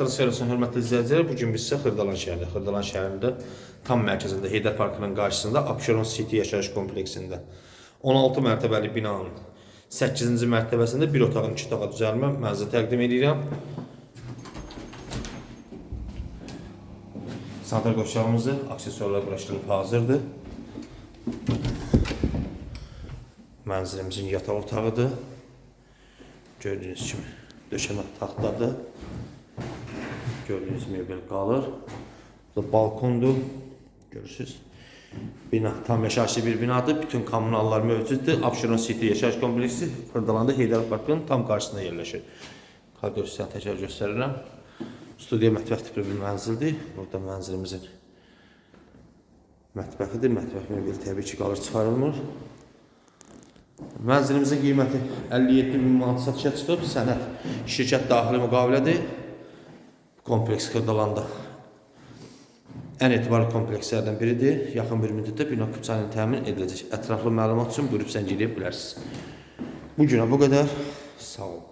Servisinin hörmətli izləyicilər, bu gün biz sizə Xırdalan şəhərində, Xırdalan şəhərində tam mərkəzində Heydər Parkının qarşısında Abşeron City yaşayış kompleksində 16 mərtəbəli binanın 8-ci mərtəbəsində bir otağın 2 otağa düzəlmə mənzil təqdim edirəm. Sadr qoşağımızı aksesuarlar quraşdırılıb hazırdır. Mənzilimizin yataq otağıdır. Gördüyünüz kimi döşəmə taxtadır. Gördüğünüz mebel qalır. Bu da balkondur. Görürsüz. Bina tam yaşayışlı bir binadır. Bütün kommunallar mövcuddur. Abşeron City yaşayış kompleksi Xırdalanda Heydər Parkının tam qarşısında yerləşir. Hal göstərən təkrar göstərirəm. Studiya mətbəx tipli bir mənzildir. Burada mənzilimizin mətbəxidir. Mətbəx mebeli təbii ki qalır çıxarılmır. Mənzilimizin qiyməti 57 min manat satışa çıxıb. Sənəd şirkət daxili müqavilədir. Kompleks Xırdalanda ən etibarlı komplekslərdən biridir. Yaxın bir müddətdə bina küpsəni təmin ediləcək. Ətraflı məlumat üçün buyurub zəng edə bilərsiniz. Bu günə bu qədər. Sağ olun.